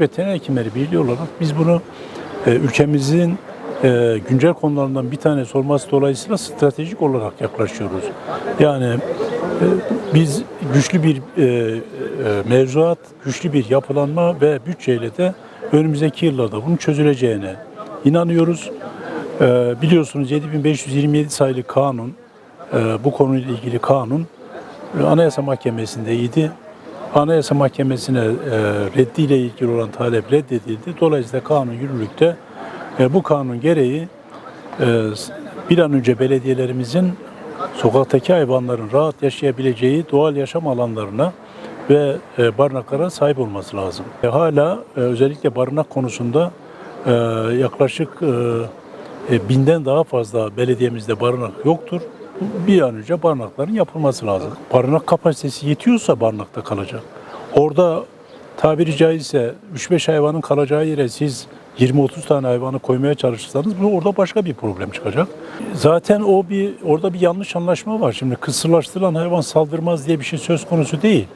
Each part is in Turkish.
Veteriner Hekimleri Birliği olarak biz bunu e, ülkemizin e, güncel konularından bir tanesi olması dolayısıyla stratejik olarak yaklaşıyoruz. Yani e, biz güçlü bir e, e, mevzuat, güçlü bir yapılanma ve bütçeyle de önümüzdeki yıllarda bunun çözüleceğine inanıyoruz. E, biliyorsunuz 7527 sayılı kanun, e, bu konuyla ilgili kanun e, Anayasa Mahkemesi'ndeydi. Anayasa Mahkemesi'ne e, reddiyle ilgili olan talep reddedildi. Dolayısıyla kanun yürürlükte. E, bu kanun gereği e, bir an önce belediyelerimizin sokaktaki hayvanların rahat yaşayabileceği doğal yaşam alanlarına ve e, barınaklara sahip olması lazım. E, hala e, özellikle barınak konusunda e, yaklaşık e, e, binden daha fazla belediyemizde barınak yoktur. Bir an önce barınakların yapılması lazım. Barınak kapasitesi yetiyorsa barınakta kalacak. Orada tabiri caizse 3-5 hayvanın kalacağı yere siz 20-30 tane hayvanı koymaya çalışırsanız bu orada başka bir problem çıkacak. Zaten o bir orada bir yanlış anlaşma var. Şimdi kısırlaştırılan hayvan saldırmaz diye bir şey söz konusu değil.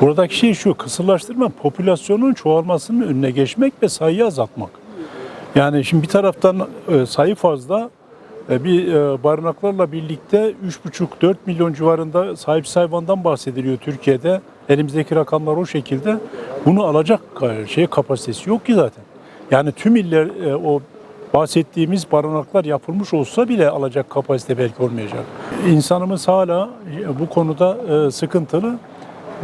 Buradaki şey şu, kısırlaştırma popülasyonun çoğalmasının önüne geçmek ve sayıyı azaltmak. Yani şimdi bir taraftan e, sayı fazla, e, bir e, barınaklarla birlikte 3,5-4 milyon civarında sahipsiz hayvandan bahsediliyor Türkiye'de. Elimizdeki rakamlar o şekilde. Bunu alacak şey kapasitesi yok ki zaten. Yani tüm iller e, o bahsettiğimiz barınaklar yapılmış olsa bile alacak kapasite belki olmayacak. İnsanımız hala e, bu konuda sıkıntılı.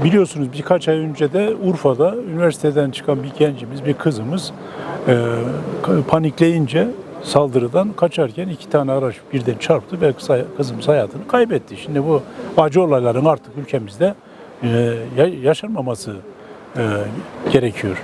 Biliyorsunuz birkaç ay önce de Urfa'da üniversiteden çıkan bir gencimiz, bir kızımız panikleyince saldırıdan kaçarken iki tane araç birden çarptı ve kızımız hayatını kaybetti. Şimdi bu acı olayların artık ülkemizde yaşanmaması e, gerekiyor.